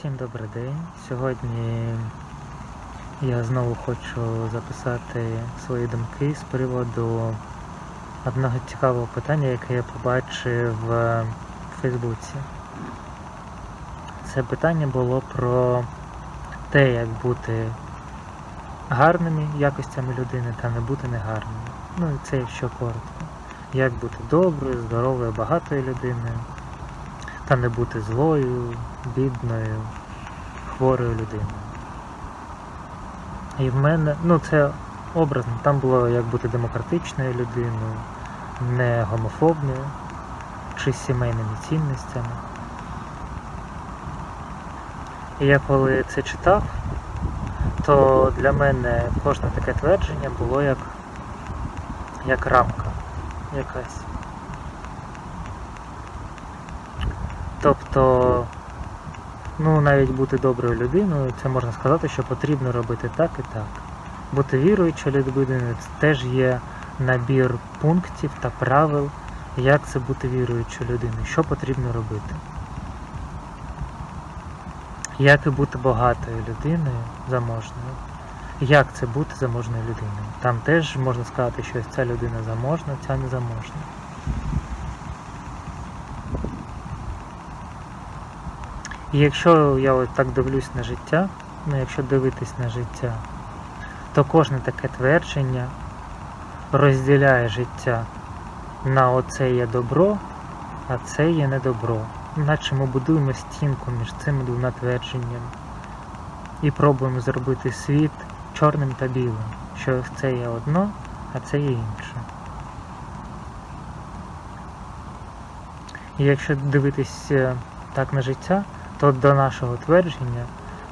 Всім добрий день. Сьогодні я знову хочу записати свої думки з приводу одного цікавого питання, яке я побачив в Фейсбуці. Це питання було про те, як бути гарними якостями людини та не бути негарними. Ну і це якщо коротко. Як бути доброю, здоровою, багатою людиною та не бути злою, бідною, хворою людиною. І в мене, ну це образно, там було як бути демократичною людиною, не гомофобною чи сімейними цінностями. І я коли це читав, то для мене кожне таке твердження було як, як рамка якась. Тобто, ну навіть бути доброю людиною, це можна сказати, що потрібно робити так і так. Бути віруючою людиною це теж є набір пунктів та правил, як це бути віруючою людиною, що потрібно робити. Як і бути багатою людиною, заможною. Як це бути заможною людиною? Там теж можна сказати, що ось ця людина заможна, ця не заможна. І якщо я от так дивлюсь на життя, ну якщо дивитись на життя, то кожне таке твердження розділяє життя на оце є добро, а це є недобро. Наче ми будуємо стінку між цими двома твердженнями і пробуємо зробити світ чорним та білим, що це є одно, а це є інше. І якщо дивитись е, так на життя, то до нашого твердження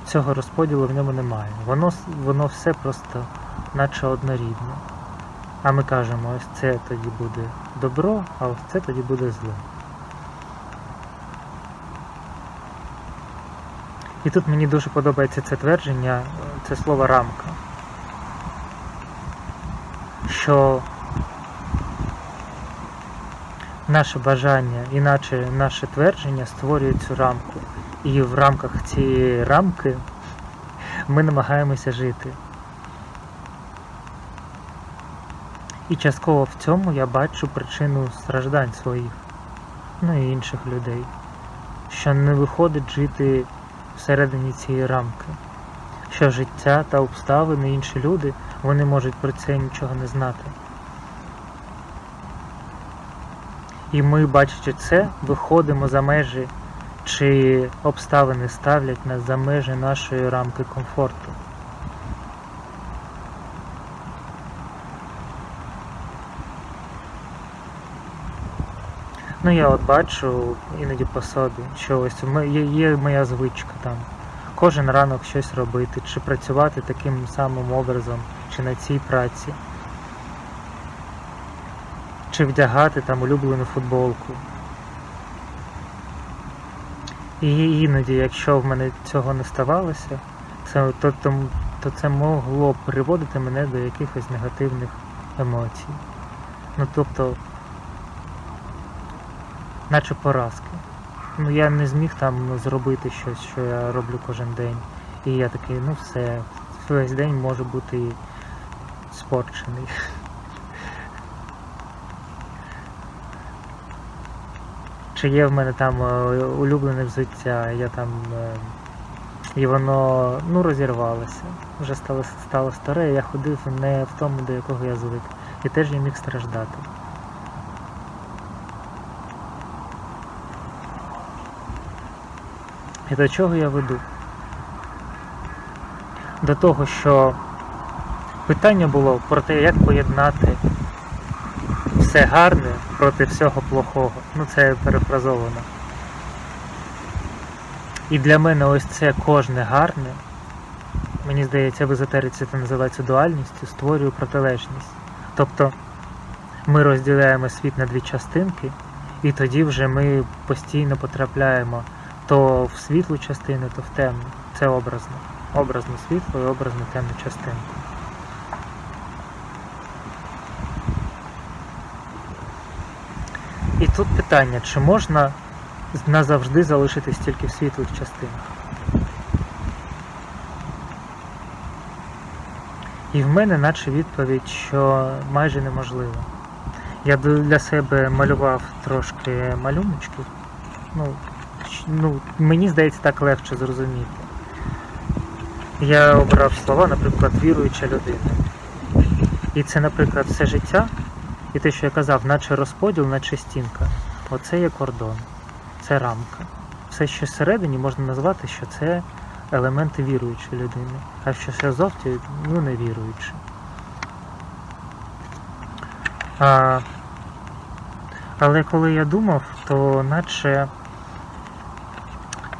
цього розподілу в ньому немає. Воно, воно все просто наче однорідне. А ми кажемо, ось це тоді буде добро, а ось це тоді буде зло. І тут мені дуже подобається це твердження, це слово рамка. Що наше бажання, іначе наше твердження створюють цю рамку. І в рамках цієї рамки ми намагаємося жити. І частково в цьому я бачу причину страждань своїх, ну і інших людей, що не виходить жити всередині цієї рамки, що життя та обставини, інші люди, вони можуть про це нічого не знати. І ми, бачачи це, виходимо за межі, чи обставини ставлять нас за межі нашої рамки комфорту. Ну я от бачу іноді по собі, що ось є моя звичка там. Кожен ранок щось робити, чи працювати таким самим образом, чи на цій праці, чи вдягати там улюблену футболку. І іноді, якщо в мене цього не ставалося, це, то, то, то це могло приводити мене до якихось негативних емоцій. Ну тобто, наче поразки. Ну я не зміг там зробити щось, що я роблю кожен день. І я такий, ну все, весь день може бути спорчений. Чи є в мене там е, улюблене взуття, я там. е, І воно ну, розірвалося. Вже стало, стало старе, я ходив не в тому, до якого я звик. І теж я міг страждати. І до чого я веду? До того, що питання було про те, як поєднати все гарне проти всього плохого. Ну це перефразовано. І для мене ось це кожне гарне, мені здається, в езотериці це називається дуальністю, створює протилежність. Тобто ми розділяємо світ на дві частинки, і тоді вже ми постійно потрапляємо то в світлу частину, то в темну. Це образно. Образно світло і образно темну частинку. Тут питання, чи можна назавжди залишитись тільки в світлих частинах. І в мене наче відповідь, що майже неможливо. Я для себе малював трошки малюночки. Ну, ну, Мені здається, так легше зрозуміти. Я обрав слова, наприклад, віруюча людина. І це, наприклад, все життя і те, що я казав, наче розподіл, наче стінка. Оце є кордон, це рамка. Все, що всередині, можна назвати, що це елементи віруючої людини, а що все зовсім ну, не віруючи. А, але коли я думав, то наче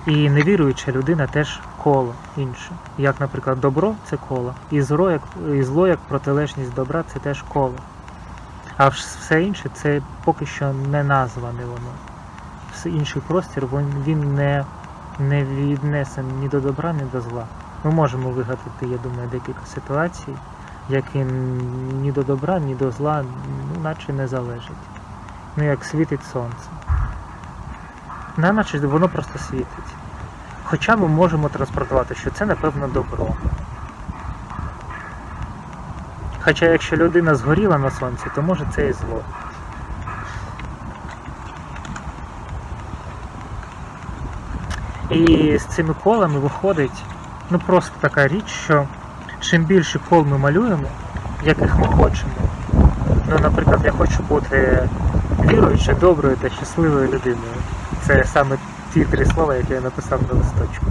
і невіруюча людина теж коло інше. Як, наприклад, добро це коло, і зло як, і зло як протилежність добра це теж коло. А все інше це поки що не назване воно. Все інший простір він, не, не віднесений ні до добра, ні до зла. Ми можемо вигадати, я думаю, декілька ситуацій, які ні до добра, ні до зла, ну, наче не залежать. Ну як світить сонце. Не, наче воно просто світить. Хоча ми можемо транспортувати, що це, напевно, добро. Хоча якщо людина згоріла на сонці, то може це і зло. І з цими колами виходить ну просто така річ, що чим більше кол ми малюємо, яких ми хочемо. Ну, наприклад, я хочу бути віруючою, доброю та щасливою людиною. Це саме ті три слова, які я написав на листочку.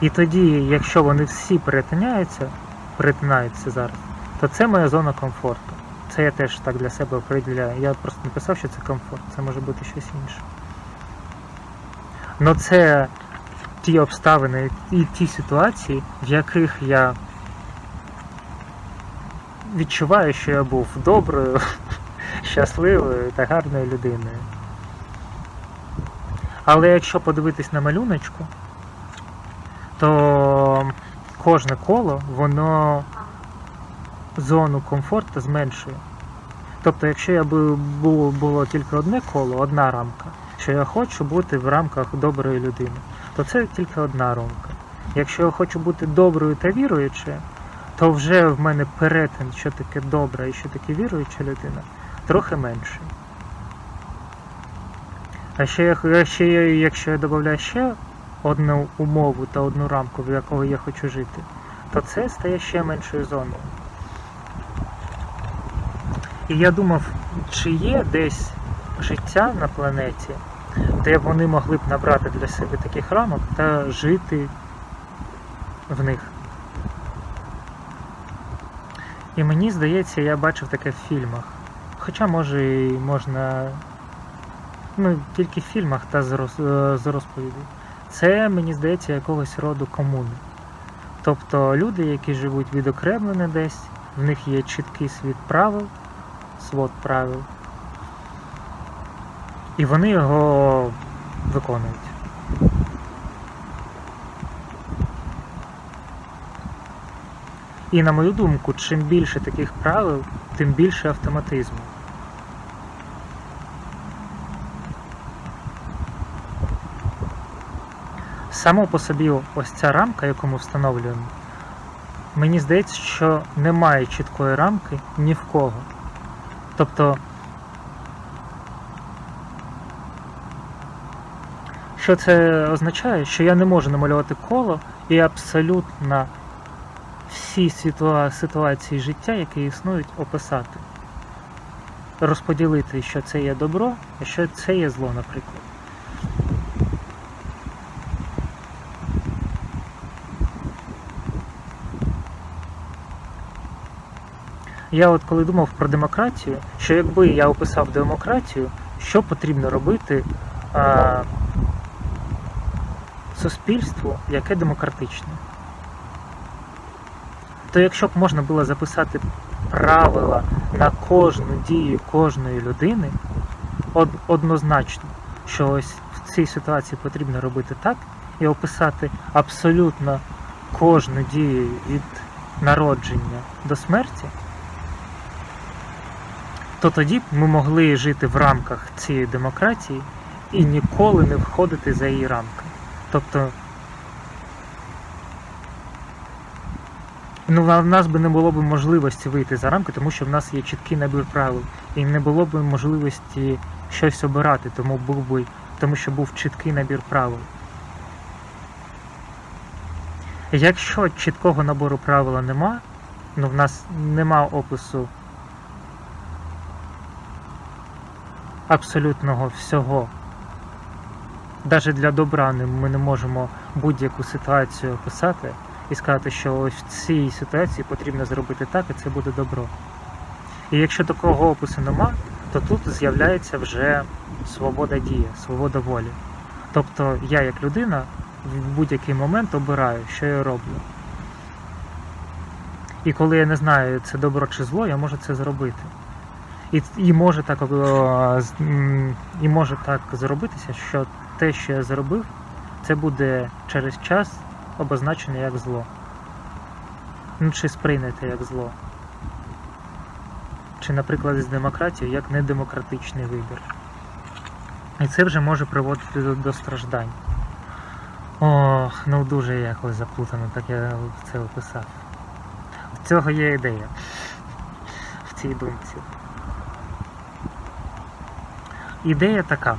І тоді, якщо вони всі перетиняються, перетинаються зараз, то це моя зона комфорту. Це я теж так для себе определяю. Я просто написав, що це комфорт, це може бути щось інше. Ну це ті обставини і ті ситуації, в яких я відчуваю, що я був доброю, щасливою та гарною людиною. Але якщо подивитись на малюночку, то кожне коло, воно зону комфорту зменшує. Тобто, якщо я було, було тільки одне коло, одна рамка, що я хочу бути в рамках доброї людини, то це тільки одна рамка. Якщо я хочу бути доброю та віруючою, то вже в мене перетин, що таке добра і що таке віруюча людина, трохи менший. А ще якщо я додаю ще одну умову та одну рамку, в якого я хочу жити, то це стає ще меншою зоною. І я думав, чи є десь життя на планеті, де вони могли б набрати для себе таких рамок та жити в них. І мені здається, я бачив таке в фільмах. Хоча може і можна. Ну, тільки в фільмах та з, е, розповідей. Це, мені здається, якогось роду комуни. Тобто люди, які живуть відокремлено десь, в них є чіткий світ правил, свод правил. І вони його виконують. І на мою думку, чим більше таких правил, тим більше автоматизму. Само по собі ось ця рамка, яку ми встановлюємо, мені здається, що немає чіткої рамки ні в кого. Тобто, що це означає? Що я не можу намалювати коло і абсолютно всі ситуа- ситуації життя, які існують, описати. Розподілити, що це є добро, а що це є зло, наприклад. Я от коли думав про демократію, що якби я описав демократію, що потрібно робити а, суспільству, яке демократичне. То якщо б можна було записати правила на кожну дію кожної людини, од- однозначно, що ось в цій ситуації потрібно робити так, і описати абсолютно кожну дію від народження до смерті, то тоді ми могли жити в рамках цієї демократії і ніколи не входити за її рамки. Тобто Ну, в нас би не було б можливості вийти за рамки, тому що в нас є чіткий набір правил. І не було б можливості щось обирати, тому був би, тому що був чіткий набір правил. Якщо чіткого набору правила нема, ну в нас нема опису абсолютного всього. Навіть для добра ми не можемо будь-яку ситуацію описати і сказати, що ось в цій ситуації потрібно зробити так, і це буде добро. І якщо такого опису нема, то тут з'являється вже свобода дії, свобода волі. Тобто я як людина в будь-який момент обираю, що я роблю. І коли я не знаю, це добро чи зло, я можу це зробити. І, і, може так, е, і може так зробитися, що те, що я зробив, це буде через час обозначене як зло. Ну, чи сприйняте як зло. Чи, наприклад, з демократією як недемократичний вибір. І це вже може приводити до, до страждань. Ох, ну дуже якось заплутано, так я це описав. В цього є ідея в цій думці. Ідея така,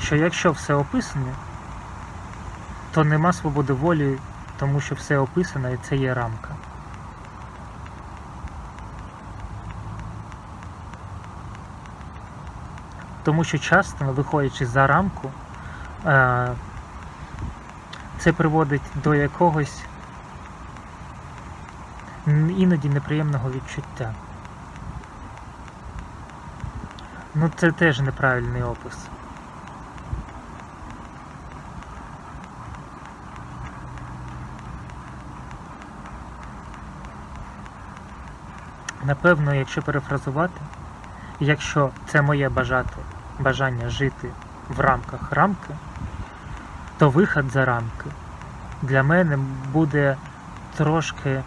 що якщо все описане, то нема свободи волі, тому що все описано і це є рамка. Тому що часто, виходячи за рамку, е, це приводить до якогось іноді неприємного відчуття. Ну це теж неправильний опис. Напевно, якщо перефразувати, якщо це моє бажати, бажання жити в рамках рамки, то вихід за рамки для мене буде трошки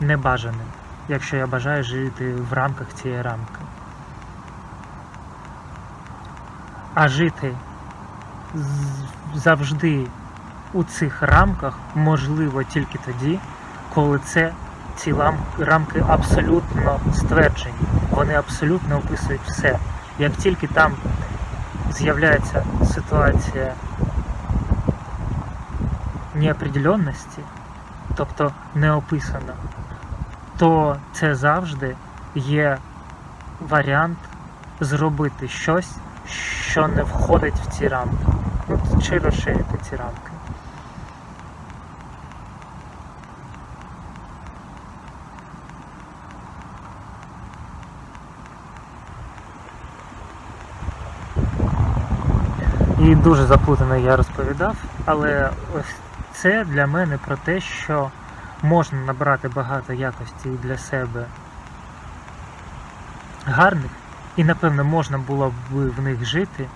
небажаним, якщо я бажаю жити в рамках цієї рамки. А жити завжди у цих рамках можливо тільки тоді, коли це ці рамки абсолютно стверджені. Вони абсолютно описують все. Як тільки там з'являється ситуація неопределенності, тобто не описана, то це завжди є варіант зробити щось, що не входить в ці рамки. Ну, чи розширити ці рамки. І дуже заплутано я розповідав, але ось це для мене про те, що можна набрати багато якостей для себе гарних, і напевно можна було б в них жити,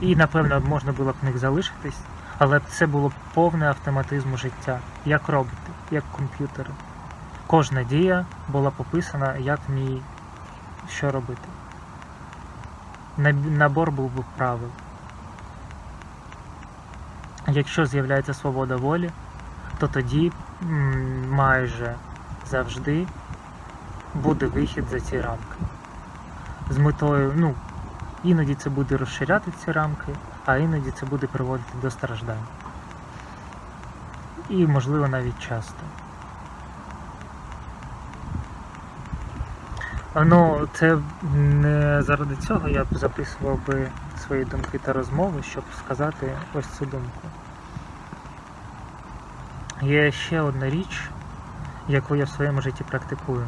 і напевно можна було б в них залишитись, але це було б повне автоматизму життя, як роботи, як комп'ютери. Кожна дія була пописана, як в ній що робити. Набор був би правил. Якщо з'являється свобода волі, то тоді майже завжди буде вихід за ці рамки. З метою, ну, іноді це буде розширяти ці рамки, а іноді це буде приводити до страждань. І, можливо, навіть часто. Ну, це не заради цього я б записував би свої думки та розмови, щоб сказати ось цю думку. Є ще одна річ, яку я в своєму житті практикую.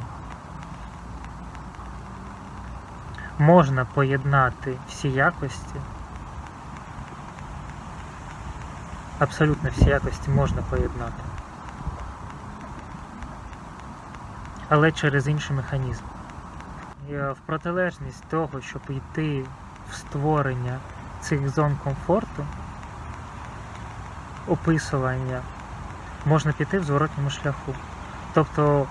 Можна поєднати всі якості. Абсолютно всі якості можна поєднати. Але через інший механізм. Е, В протилежність того, щоб йти в створення цих зон комфорту, описування, можна піти в зворотньому шляху. Тобто,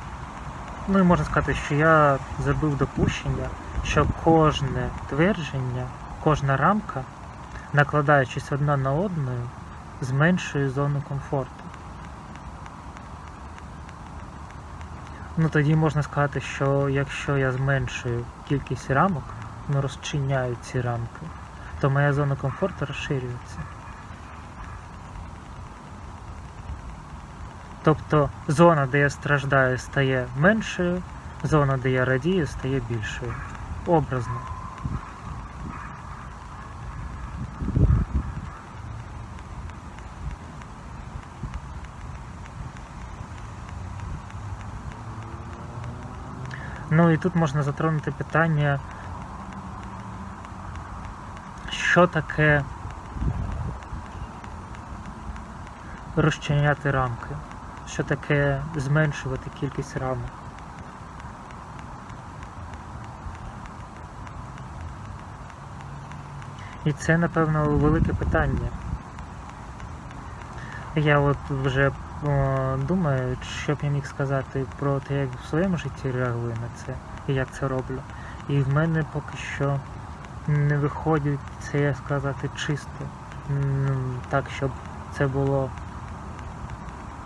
ну і можна сказати, що я зробив допущення, що кожне твердження, кожна рамка, накладаючись одна на одну, зменшує зону комфорту. Ну тоді можна сказати, що якщо я зменшую кількість рамок, ну розчиняю ці рамки, то моя зона комфорту розширюється. Тобто зона, де я страждаю, стає меншою, зона, де я радію, стає більшою. Образно. Ну і тут можна затронути питання, що таке розчиняти рамки, що таке зменшувати кількість рамок. І це, напевно, велике питання. Я от вже о, думаю, що б я міг сказати про те, як в своєму житті реагую на це і як це роблю. І в мене поки що не виходить це сказати чисто. Так, щоб це було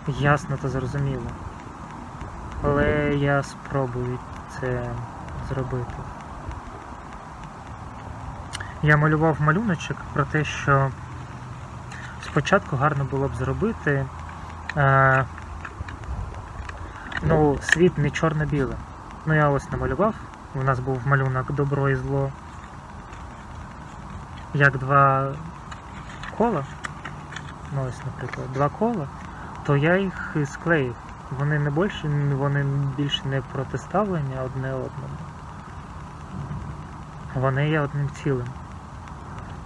ясно та зрозуміло. Але я спробую це зробити. Я малював малюночок про те, що спочатку гарно було б зробити е, ну, світ не чорно-біле. Ну я ось намалював. У нас був малюнок добро і зло. Як два кола. Ну ось, наприклад, два кола, то я їх склеїв. Вони не більше, вони більше не протиставлені одне одному. Вони є одним цілим.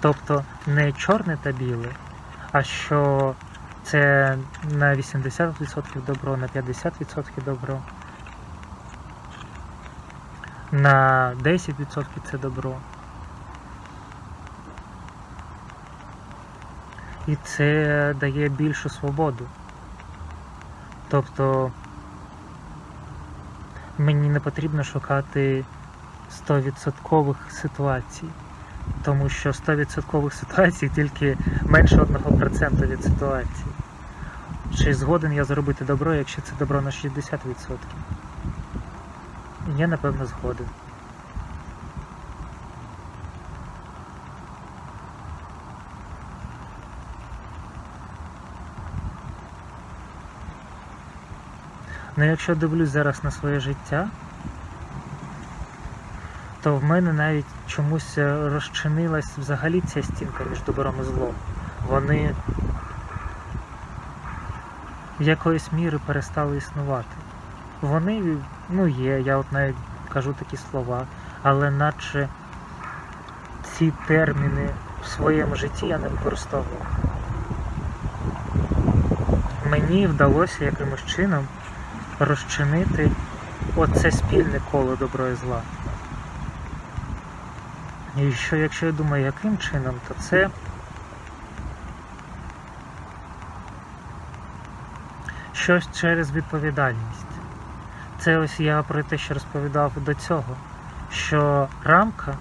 Тобто не чорне та біле, а що це на 80% добро, на 50% добро, на 10% це добро. І це дає більшу свободу. Тобто мені не потрібно шукати 100% ситуацій, тому що 100% ситуацій тільки менше 1% від ситуації. Чи згоден я зробити добро, якщо це добро на 60%? І Я напевно згоден. Ну якщо дивлюсь зараз на своє життя, то в мене навіть чомусь е, розчинилась взагалі ця стінка між добром і злом. Вони в якоїсь міри перестали існувати. Вони, ну є, я от навіть кажу такі слова, але наче ці терміни в своєму житті я не використовував. Мені вдалося якимось чином розчинити оце спільне коло добро і зла. І що якщо я думаю, яким чином, то це щось через відповідальність. Це ось я про те, що розповідав до цього, що рамка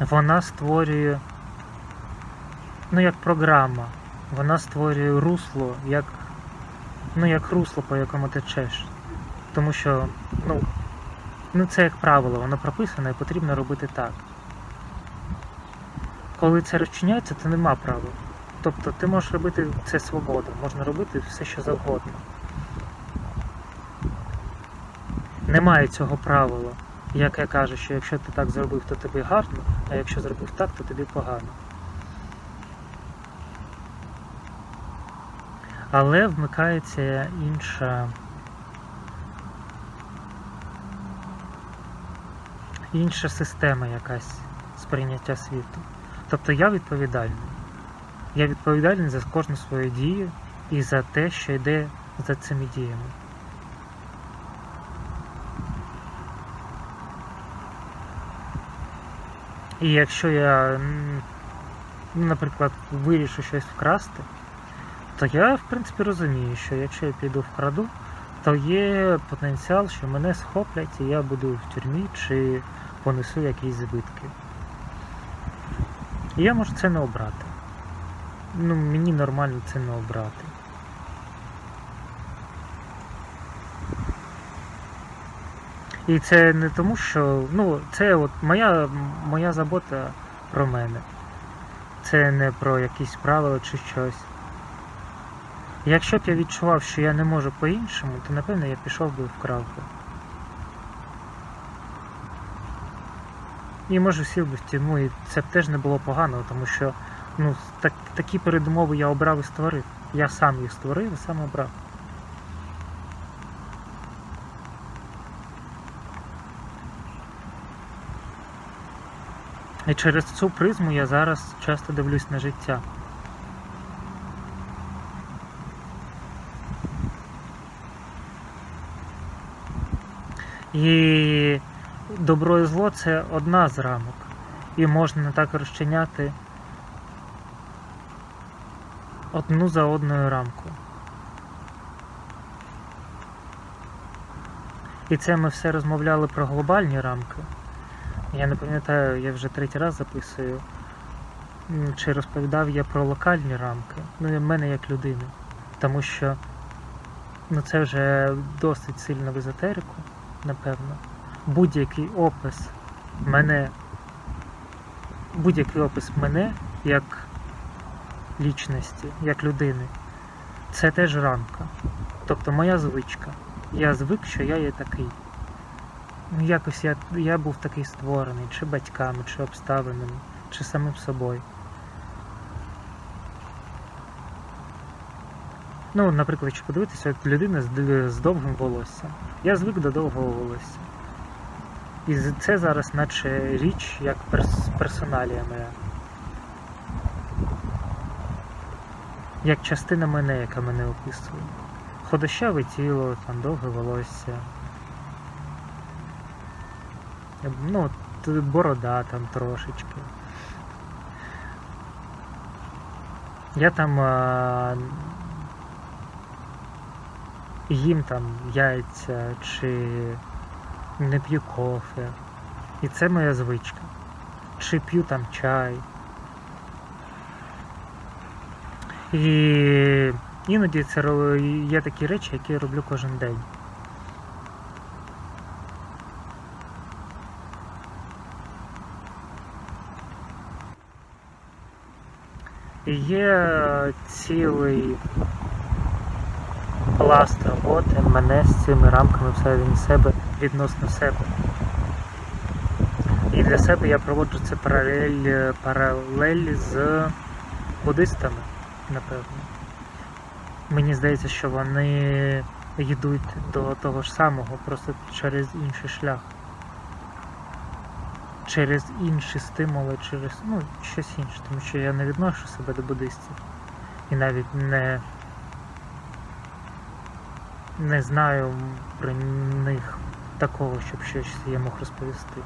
вона створює, ну як програма, вона створює русло, як, ну як русло, по якому течеш. Тому що, ну, ну це як правило, воно прописано і потрібно робити так. Коли це розчиняється, то нема правил. Тобто ти можеш робити це свобода, можна робити все, що завгодно. Немає цього правила, яке каже, що якщо ти так зробив, то тобі гарно, а якщо зробив так, то тобі погано. Але вмикається інша. Інша система якась сприйняття світу. Тобто я відповідальний. Я відповідальний за кожну свою дію і за те, що йде за цими діями. І якщо я, ну, наприклад, вирішу щось вкрасти, то я, в принципі, розумію, що якщо я піду вкраду, то є потенціал, що мене схоплять і я буду в тюрмі чи понесу якісь збитки. І я можу це не обрати. Ну, мені нормально це не обрати. І це не тому, що ну, це от моя, моя забота про мене. Це не про якісь правила чи щось. Якщо б я відчував, що я не можу по-іншому, то напевно я пішов би вкрав би. І може сів би в тюрму, і це б теж не було погано, тому що ну, так, такі передумови я обрав і створив. Я сам їх створив і сам обрав. І через цю призму я зараз часто дивлюсь на життя. І добро і зло це одна з рамок. І можна так розчиняти одну за одною рамку. І це ми все розмовляли про глобальні рамки. Я не пам'ятаю, я вже третій раз записую. Чи розповідав я про локальні рамки, ну і в мене як людини. Тому що ну, це вже досить сильно в езотерику, напевно. Будь-який опис мене, будь-який опис мене як лічності, як людини, це теж рамка. Тобто моя звичка. Я звик, що я є такий. Ну, якось я, я був такий створений, чи батьками, чи обставинами, чи самим собою. Ну, наприклад, якщо подивитися, от людина з, з довгим волоссям. Я звик до довгого волосся. І це зараз наче річ як перс, персоналія моя. Як частина мене, яка мене описує. Ходощаве тіло, там довге волосся. Ну, борода там трошечки. Я там а, їм там яйця чи не п'ю кофе. І це моя звичка. Чи п'ю там чай. І іноді це є такі речі, які я роблю кожен день. І є цілий пласт роботи мене з цими рамками всередині себе відносно себе. І для себе я проводжу це паралель, паралель з буддистами, напевно. Мені здається, що вони йдуть до того ж самого, просто через інший шлях. Через інші стимули, через ну, щось інше, тому що я не відношу себе до буддистів. І навіть не, не знаю про них такого, щоб щось я мог розповісти.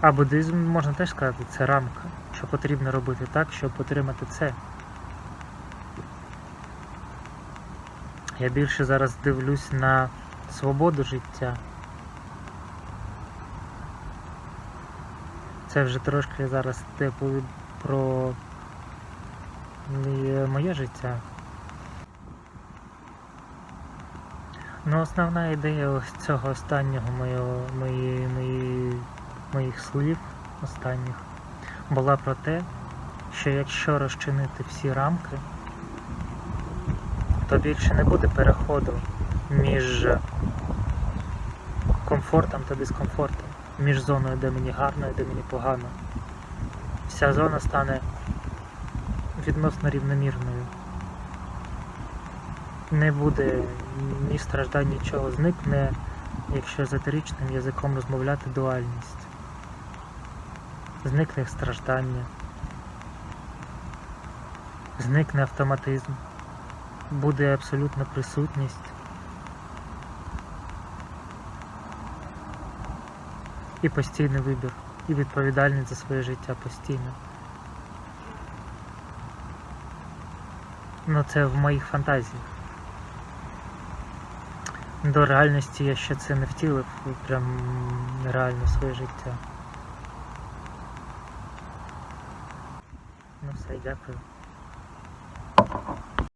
А буддизм можна теж сказати, це рамка, що потрібно робити так, щоб отримати це. Я більше зараз дивлюсь на свободу життя. Це вже трошки зараз типу про моє життя. Ну, основна ідея ось цього останнього моєго, мої, мої, моїх слів останніх була про те, що якщо розчинити всі рамки, то більше не буде переходу між комфортом та дискомфортом, між зоною, де мені гарно і де мені погано. Вся зона стане відносно рівномірною. Не буде ні страждань, нічого зникне, якщо езотеричним язиком розмовляти дуальність. Зникне страждання, зникне автоматизм, буде абсолютна присутність. І постійний вибір, і відповідальність за своє життя постійно. Ну це в моїх фантазіях. До реальності я ще це не втілив прям реально своє життя. Ну все, дякую.